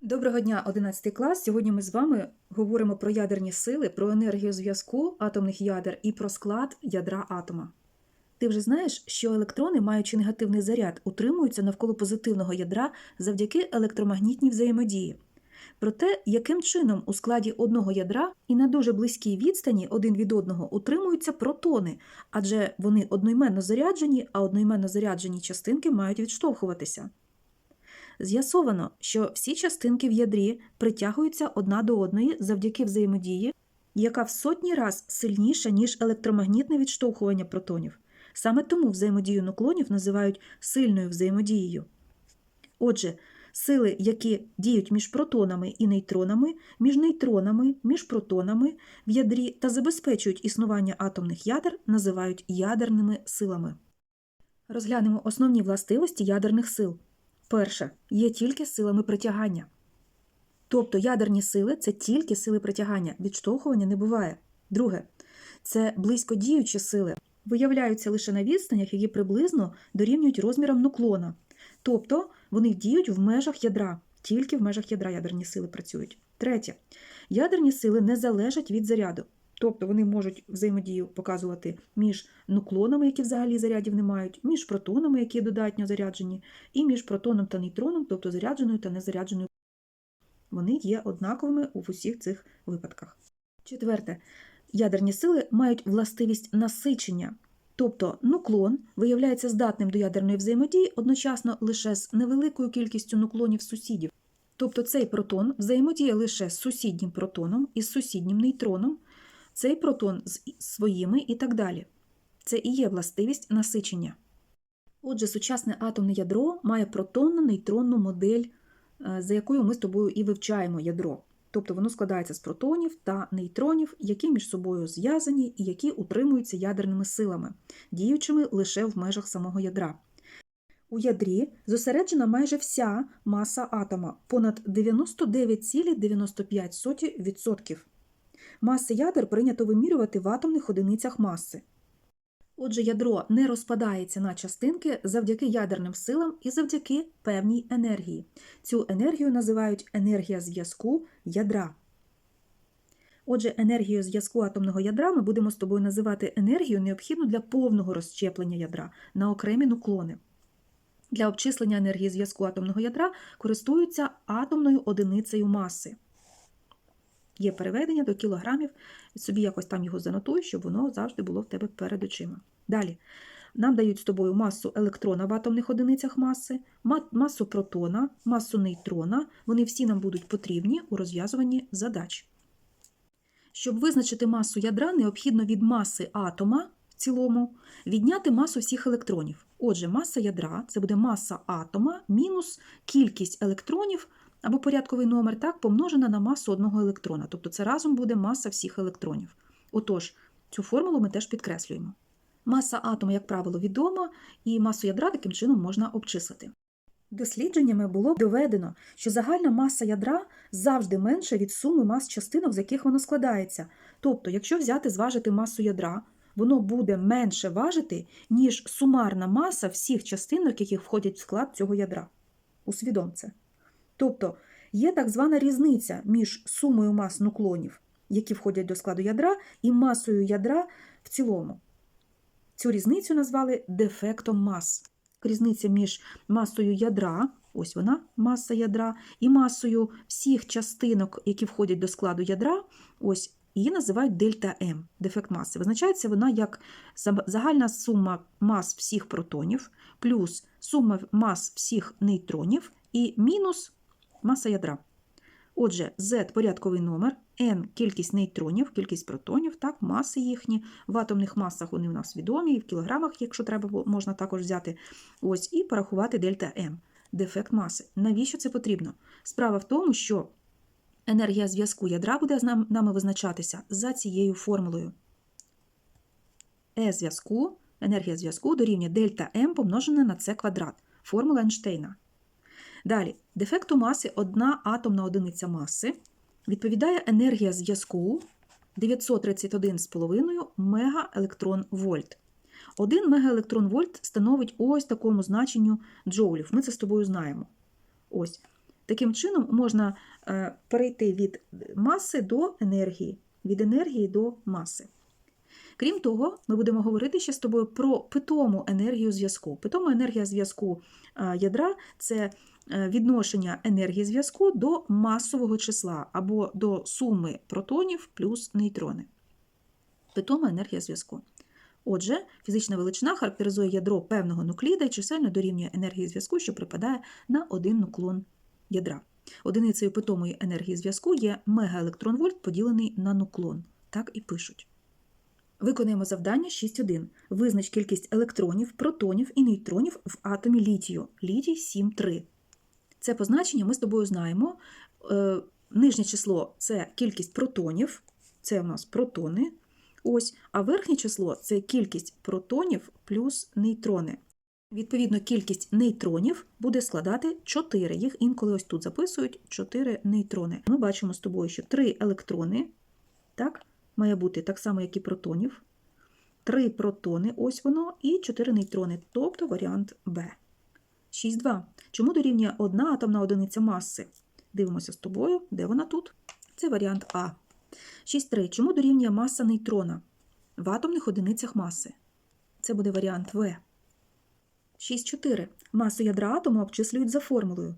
Доброго дня, 11 клас. Сьогодні ми з вами говоримо про ядерні сили, про енергію зв'язку атомних ядер і про склад ядра атома. Ти вже знаєш, що електрони, маючи негативний заряд, утримуються навколо позитивного ядра завдяки електромагнітній взаємодії. Про те, яким чином у складі одного ядра і на дуже близькій відстані один від одного утримуються протони, адже вони одноіменно заряджені, а одноіменно заряджені частинки мають відштовхуватися. З'ясовано, що всі частинки в ядрі притягуються одна до одної завдяки взаємодії, яка в сотні раз сильніша, ніж електромагнітне відштовхування протонів. Саме тому взаємодію нуклонів називають сильною взаємодією. Отже, сили, які діють між протонами і нейтронами, між нейтронами, між протонами в ядрі та забезпечують існування атомних ядер, називають ядерними силами. Розглянемо основні властивості ядерних сил. Перше, є тільки силами притягання. Тобто ядерні сили це тільки сили притягання, відштовхування не буває. Друге, це близькодіючі сили, виявляються лише на відстанях, які приблизно дорівнюють розмірам нуклона. Тобто вони діють в межах ядра, тільки в межах ядра ядерні сили працюють. Третє, ядерні сили не залежать від заряду. Тобто вони можуть взаємодію показувати між нуклонами, які взагалі зарядів не мають, між протонами, які додатньо заряджені, і між протоном та нейтроном, тобто зарядженою та незарядженою. Вони є однаковими у усіх цих випадках. Четверте, ядерні сили мають властивість насичення. Тобто нуклон виявляється здатним до ядерної взаємодії одночасно лише з невеликою кількістю нуклонів сусідів. Тобто цей протон взаємодіє лише з сусіднім протоном і з сусіднім нейтроном, цей протон з своїми і так далі. Це і є властивість насичення. Отже, сучасне атомне ядро має протонно-нейтронну модель, е, за якою ми з тобою і вивчаємо ядро. Тобто воно складається з протонів та нейтронів, які між собою зв'язані і які утримуються ядерними силами, діючими лише в межах самого ядра. У ядрі зосереджена майже вся маса атома понад 99,95%. Маси ядер прийнято вимірювати в атомних одиницях маси. Отже, ядро не розпадається на частинки завдяки ядерним силам і завдяки певній енергії. Цю енергію називають енергія зв'язку ядра. Отже, енергію зв'язку атомного ядра ми будемо з тобою називати енергію, необхідну для повного розщеплення ядра на окремі нуклони. Для обчислення енергії зв'язку атомного ядра користуються атомною одиницею маси. Є переведення до кілограмів, собі якось там його занотуй, щоб воно завжди було в тебе перед очима. Далі. Нам дають з тобою масу електрона в атомних одиницях маси, масу протона, масу нейтрона. Вони всі нам будуть потрібні у розв'язуванні задач. Щоб визначити масу ядра, необхідно від маси атома в цілому відняти масу всіх електронів. Отже, маса ядра це буде маса атома мінус кількість електронів або порядковий номер так, помножена на масу одного електрона. Тобто це разом буде маса всіх електронів. Отож, цю формулу ми теж підкреслюємо. Маса атома, як правило, відома, і масу ядра таким чином можна обчислити. Дослідженнями було доведено, що загальна маса ядра завжди менша від суми мас частинок, з яких воно складається. Тобто, якщо взяти зважити масу ядра, воно буде менше важити, ніж сумарна маса всіх частинок, які входять в склад цього ядра. Усвідом це. Тобто є так звана різниця між сумою мас нуклонів, які входять до складу ядра, і масою ядра в цілому. Цю різницю назвали дефектом мас. Різниця між масою ядра, ось вона, маса ядра, і масою всіх частинок, які входять до складу ядра, ось її називають дельта М, дефект маси. Визначається вона як загальна сума мас всіх протонів, плюс сума мас всіх нейтронів і мінус маса ядра. Отже, Z порядковий номер, N кількість нейтронів, кількість протонів, так, маси їхні. В атомних масах вони у нас відомі, і в кілограмах, якщо треба, можна також взяти. Ось, І порахувати дельта М, дефект маси. Навіщо це потрібно? Справа в тому, що енергія зв'язку ядра буде нами визначатися за цією формулою. Е зв'язку, енергія зв'язку дорівнює дельта М помножене на С квадрат. Формула Ейнштейна. Далі, дефекту маси одна атомна одиниця маси відповідає енергія зв'язку 931,5 мегаелектронвольт. Один мегаелектронвольт становить ось такому значенню джоулів. Ми це з тобою знаємо. Ось. Таким чином можна е, перейти від маси до енергії, від енергії до маси. Крім того, ми будемо говорити ще з тобою про питому енергію зв'язку. Питома енергія зв'язку е, ядра це відношення енергії зв'язку до масового числа або до суми протонів плюс нейтрони. Питома енергія зв'язку. Отже, фізична величина характеризує ядро певного нукліда і чисельно дорівнює енергії зв'язку, що припадає на один нуклон ядра. Одиницею питомої енергії зв'язку є мегаелектронвольт, поділений на нуклон. Так і пишуть. Виконуємо завдання 6.1. Визнач кількість електронів, протонів і нейтронів в атомі літію. Літій 7,3. Це позначення ми з тобою знаємо. Е, Нижнє число це кількість протонів, це у нас протони. Ось, а верхнє число це кількість протонів плюс нейтрони. Відповідно, кількість нейтронів буде складати 4. Їх інколи ось тут записують 4 нейтрони. Ми бачимо з тобою, що 3 електрони, так, має бути так само, як і протонів. 3 протони, ось воно, і 4 нейтрони, тобто варіант Б. 6.2. Чому дорівнює одна атомна одиниця маси? Дивимося з тобою, де вона тут? Це варіант А. 6.3. Чому дорівнює маса нейтрона? В атомних одиницях маси. Це буде варіант В. 6.4. Масу ядра атома обчислюють за формулою.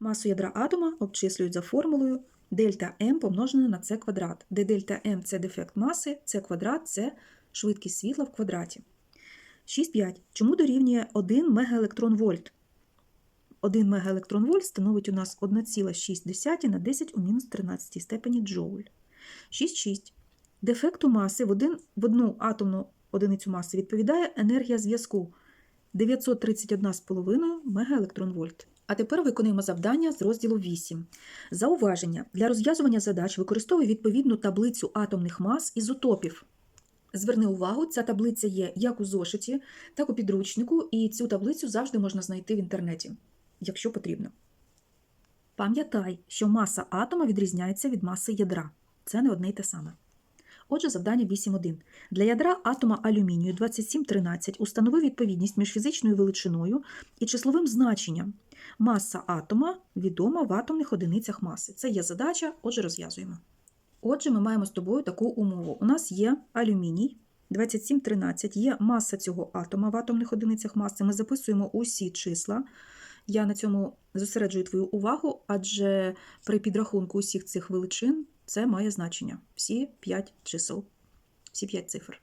Масу ядра атома обчислюють за формулою дельта М помножене на С квадрат, де дельта М це дефект маси, С квадрат це швидкість світла в квадраті. 6.5. Чому дорівнює 1 мегаелектронвольт? 1 мегаелектронвольт становить у нас 1,6 на 10 у мінус 13 степені джоуль. 6,6. Дефекту маси в, один, в одну атомну одиницю маси відповідає енергія зв'язку 931,5 мегаелектронвольт. А тепер виконуємо завдання з розділу 8. Зауваження. Для розв'язування задач використовуй відповідну таблицю атомних мас ізотопів. Зверни увагу, ця таблиця є як у зошиті, так у підручнику, і цю таблицю завжди можна знайти в інтернеті, якщо потрібно. Пам'ятай, що маса атома відрізняється від маси ядра. Це не одне й те саме. Отже, завдання 8.1. Для ядра атома алюмінію 2713 установи відповідність між фізичною величиною і числовим значенням. Маса атома відома в атомних одиницях маси. Це є задача, отже, розв'язуємо. Отже, ми маємо з тобою таку умову. У нас є алюміній 2713, є маса цього атома в атомних одиницях маси. Ми записуємо усі числа. Я на цьому зосереджую твою увагу, адже при підрахунку усіх цих величин це має значення. Всі 5 чисел, всі 5 цифр.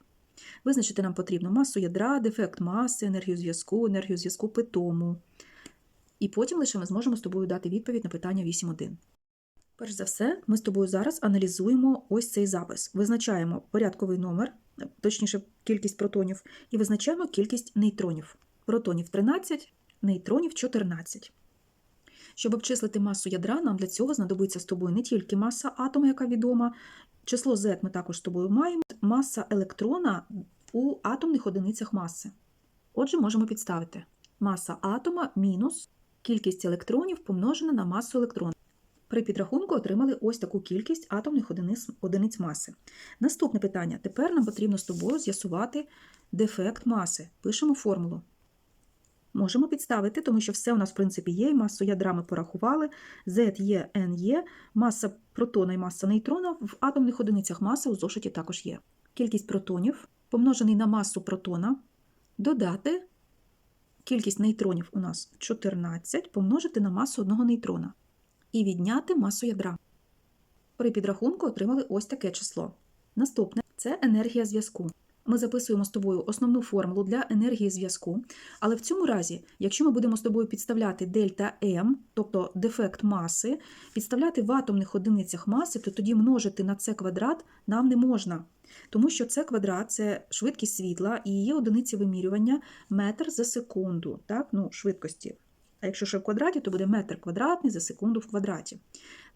Визначити нам потрібно масу ядра, дефект маси, енергію зв'язку, енергію зв'язку питому. І потім лише ми зможемо з тобою дати відповідь на питання 8.1. Перш за все, ми з тобою зараз аналізуємо ось цей запис. Визначаємо порядковий номер, точніше, кількість протонів, і визначаємо кількість нейтронів. Протонів 13, нейтронів 14. Щоб обчислити масу ядра, нам для цього знадобиться з тобою не тільки маса атома, яка відома, число Z ми також з тобою маємо, маса електрона у атомних одиницях маси. Отже, можемо підставити маса атома мінус кількість електронів помножена на масу електрона. При підрахунку отримали ось таку кількість атомних одиниць, одиниць маси. Наступне питання. Тепер нам потрібно з тобою з'ясувати дефект маси. Пишемо формулу. Можемо підставити, тому що все у нас, в принципі, є, масу ядра ми порахували, Z є, N є, маса протона і маса нейтрона в атомних одиницях маси у зошиті також є. Кількість протонів, помножений на масу протона, додати кількість нейтронів у нас 14, помножити на масу одного нейтрона і відняти масу ядра. При підрахунку отримали ось таке число. Наступне це енергія зв'язку. Ми записуємо з тобою основну формулу для енергії зв'язку, але в цьому разі, якщо ми будемо з тобою підставляти дельта М, тобто дефект маси, підставляти в атомних одиницях маси, то тоді множити на С квадрат нам не можна. Тому що С квадрат це швидкість світла і її одиниці вимірювання метр за секунду, так? ну, швидкості. А якщо ще в квадраті, то буде метр квадратний за секунду в квадраті.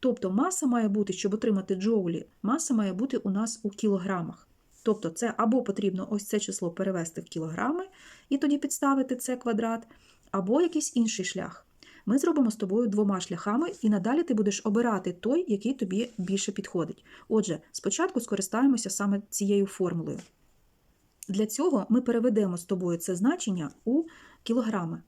Тобто маса має бути, щоб отримати джоулі, маса має бути у нас у кілограмах. Тобто це або потрібно ось це число перевести в кілограми і тоді підставити це квадрат, або якийсь інший шлях. Ми зробимо з тобою двома шляхами, і надалі ти будеш обирати той, який тобі більше підходить. Отже, спочатку скористаємося саме цією формулою. Для цього ми переведемо з тобою це значення у кілограми.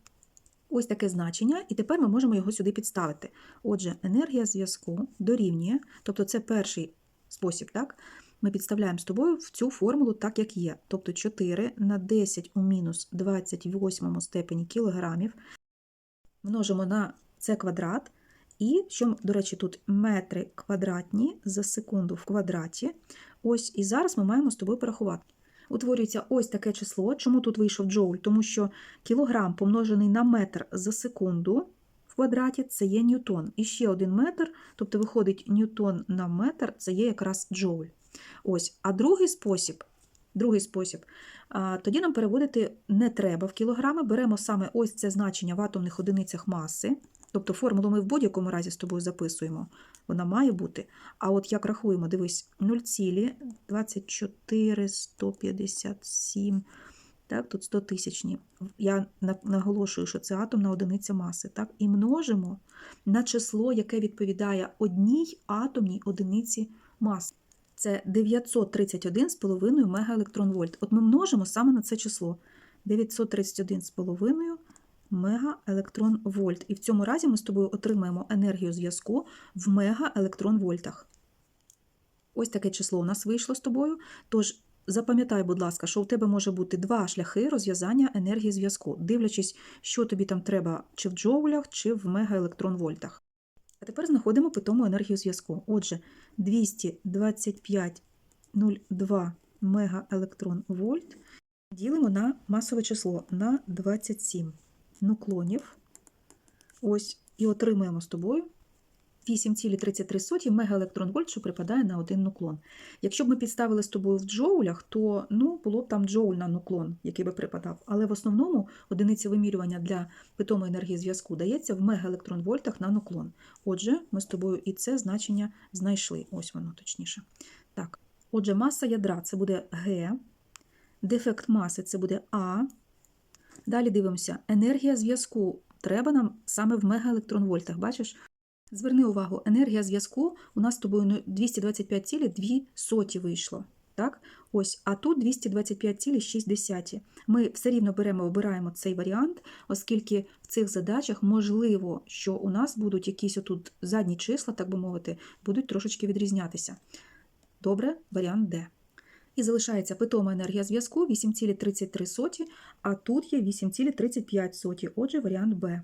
Ось таке значення, і тепер ми можемо його сюди підставити. Отже, енергія зв'язку дорівнює, тобто це перший спосіб, так? Ми підставляємо з тобою в цю формулу так, як є. Тобто 4 на 10 у мінус 28 степені кілограмів множимо на це квадрат. І, що, до речі, тут метри квадратні за секунду в квадраті. Ось і зараз ми маємо з тобою порахувати. Утворюється ось таке число. Чому тут вийшов джоуль? Тому що кілограм помножений на метр за секунду в квадраті це є ньютон. І ще один метр, тобто виходить ньютон на метр, це є якраз джоуль. Ось, а другий спосіб. Другий спосіб. Тоді нам переводити не треба в кілограми. Беремо саме ось це значення в атомних одиницях маси. Тобто формулу ми в будь-якому разі з тобою записуємо. Вона має бути. А от як рахуємо, дивись, 0,24157. Так, тут 100 тисячні. Я наголошую, що це атомна одиниця маси. Так, і множимо на число, яке відповідає одній атомній одиниці маси. Це 931,5 мегаелектронвольт. От ми множимо саме на це число. 931,5 мегаелектронвольт. І в цьому разі ми з тобою отримаємо енергію зв'язку в мегаелектронвольтах. Ось таке число у нас вийшло з тобою. Тож запам'ятай, будь ласка, що у тебе може бути два шляхи розв'язання енергії зв'язку, дивлячись, що тобі там треба, чи в джоулях, чи в мегаелектронвольтах. А тепер знаходимо питому енергію зв'язку. Отже, 225,02 мегаелектронвольт ділимо на масове число на 27 нуклонів. Ось, і отримаємо з тобою 8,33 мегаелектронвольт, що припадає на один нуклон. Якщо б ми підставили з тобою в джоулях, то ну, було б там джоуль на нуклон, який би припадав. Але в основному одиниця вимірювання для питомої енергії зв'язку дається в мегаелектронвольтах на нуклон. Отже, ми з тобою і це значення знайшли. Ось воно точніше. Так, отже, маса ядра це буде Г, дефект маси це буде А. Далі дивимося, енергія зв'язку треба нам саме в мегаелектронвольтах. Бачиш? Зверни увагу, енергія зв'язку у нас з тобою ну, 225,2 вийшло. Так? Ось, а тут 225,6. Ми все рівно беремо, обираємо цей варіант, оскільки в цих задачах можливо, що у нас будуть якісь отут задні числа, так би мовити, будуть трошечки відрізнятися. Добре, варіант Д. І залишається питома енергія зв'язку 8,33, а тут є 8,35, отже, варіант Б.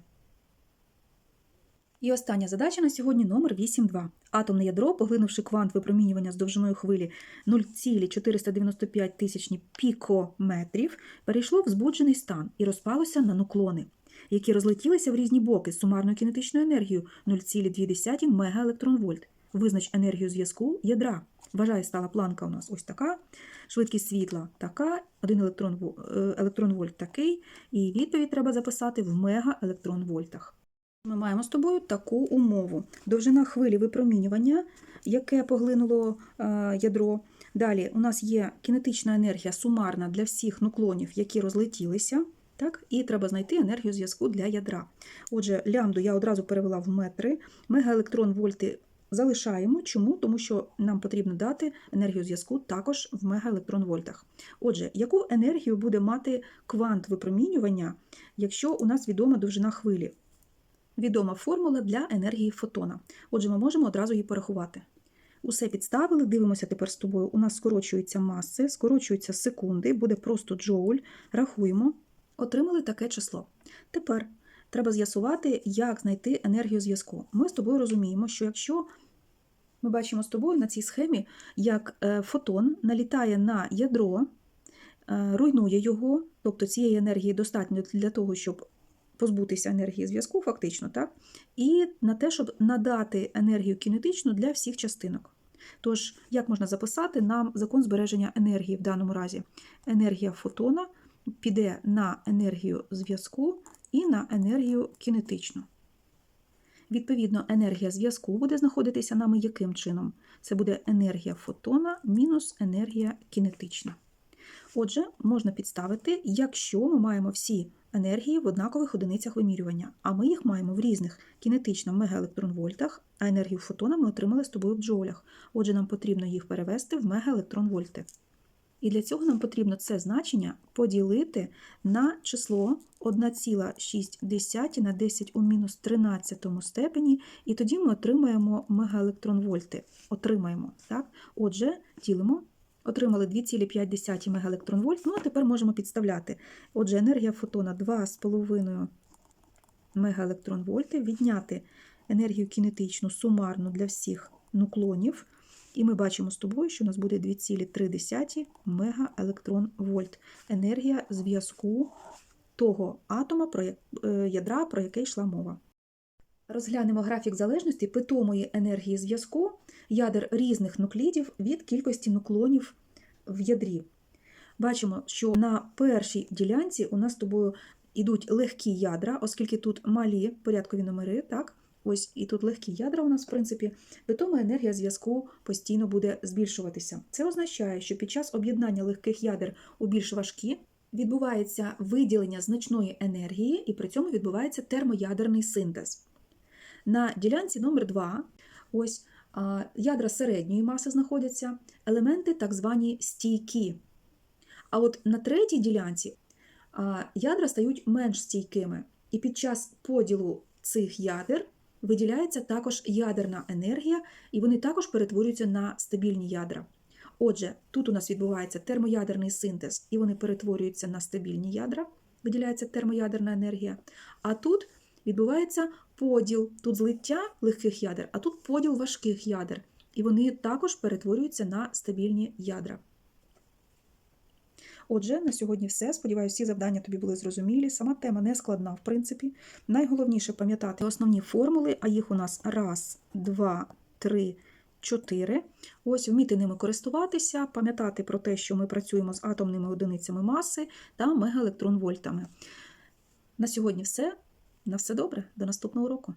І остання задача на сьогодні номер 8.2. Атомне ядро, поглинувши квант випромінювання з довжиною хвилі 0,495 тисячні пікометрів, перейшло в збуджений стан і розпалося на нуклони, які розлетілися в різні боки з сумарною кінетичною енергією 0,2 мегаелектронвольт. Визнач енергію зв'язку ядра. Вважає, стала планка у нас ось така, швидкість світла така, один електрон, е, електронвольт такий, і відповідь треба записати в мегаелектронвольтах. Ми маємо з тобою таку умову. Довжина хвилі випромінювання, яке поглинуло е, ядро. Далі у нас є кінетична енергія сумарна для всіх нуклонів, які розлетілися. Так? І треба знайти енергію зв'язку для ядра. Отже, лямбду я одразу перевела в метри, мегаелектронвольти залишаємо. Чому? Тому що нам потрібно дати енергію зв'язку також в мегаелектронвольтах. Отже, яку енергію буде мати квант випромінювання, якщо у нас відома довжина хвилі? Відома формула для енергії фотона. Отже, ми можемо одразу її порахувати. Усе підставили, дивимося тепер з тобою. У нас скорочуються маси, скорочуються секунди, буде просто джоуль. Рахуємо. Отримали таке число. Тепер треба з'ясувати, як знайти енергію зв'язку. Ми з тобою розуміємо, що якщо ми бачимо з тобою на цій схемі, як е, фотон налітає на ядро, е, руйнує його, тобто цієї енергії достатньо для того, щоб позбутися енергії зв'язку, фактично, так? і на те, щоб надати енергію кінетичну для всіх частинок. Тож, як можна записати нам закон збереження енергії в даному разі? Енергія фотона піде на енергію зв'язку і на енергію кінетичну. Відповідно, енергія зв'язку буде знаходитися нами яким чином? Це буде енергія фотона мінус енергія кінетична. Отже, можна підставити, якщо ми маємо всі енергії в однакових одиницях вимірювання, а ми їх маємо в різних кінетично мегаелектронвольтах, а енергію фотона ми отримали з тобою в джоулях. Отже, нам потрібно їх перевести в мегаелектронвольти. І для цього нам потрібно це значення поділити на число 1,6 на 10 у мінус 13 степені, і тоді ми отримаємо мегаелектронвольти. Отримаємо, так? Отже, ділимо. Отримали 2,5 мегаелектронвольт. Ну, а тепер можемо підставляти. Отже, енергія фотона 2,5 мегаелектронвольти, відняти енергію кінетичну сумарну для всіх нуклонів. І ми бачимо з тобою, що у нас буде 2,3 мегаелектронвольт. Енергія зв'язку того атома, про е, ядра, про яке йшла мова. Розглянемо графік залежності питомої енергії зв'язку ядер різних нуклідів від кількості нуклонів в ядрі. Бачимо, що на першій ділянці у нас з тобою йдуть легкі ядра, оскільки тут малі порядкові номери, так? Ось і тут легкі ядра у нас, в принципі, питома енергія зв'язку постійно буде збільшуватися. Це означає, що під час об'єднання легких ядер у більш важкі відбувається виділення значної енергії, і при цьому відбувається термоядерний синтез. На ділянці номер 2 ось ядра середньої маси знаходяться, елементи так звані стійкі. А от на третій ділянці ядра стають менш стійкими, і під час поділу цих ядер виділяється також ядерна енергія, і вони також перетворюються на стабільні ядра. Отже, тут у нас відбувається термоядерний синтез, і вони перетворюються на стабільні ядра, виділяється термоядерна енергія. А тут відбувається поділ, тут злиття легких ядер, а тут поділ важких ядер. І вони також перетворюються на стабільні ядра. Отже, на сьогодні все. Сподіваюся, всі завдання тобі були зрозумілі. Сама тема не складна, в принципі. Найголовніше пам'ятати основні формули, а їх у нас раз, два, три, чотири. Ось вміти ними користуватися, пам'ятати про те, що ми працюємо з атомними одиницями маси та мегаелектронвольтами. На сьогодні все. На все добре. До наступного уроку.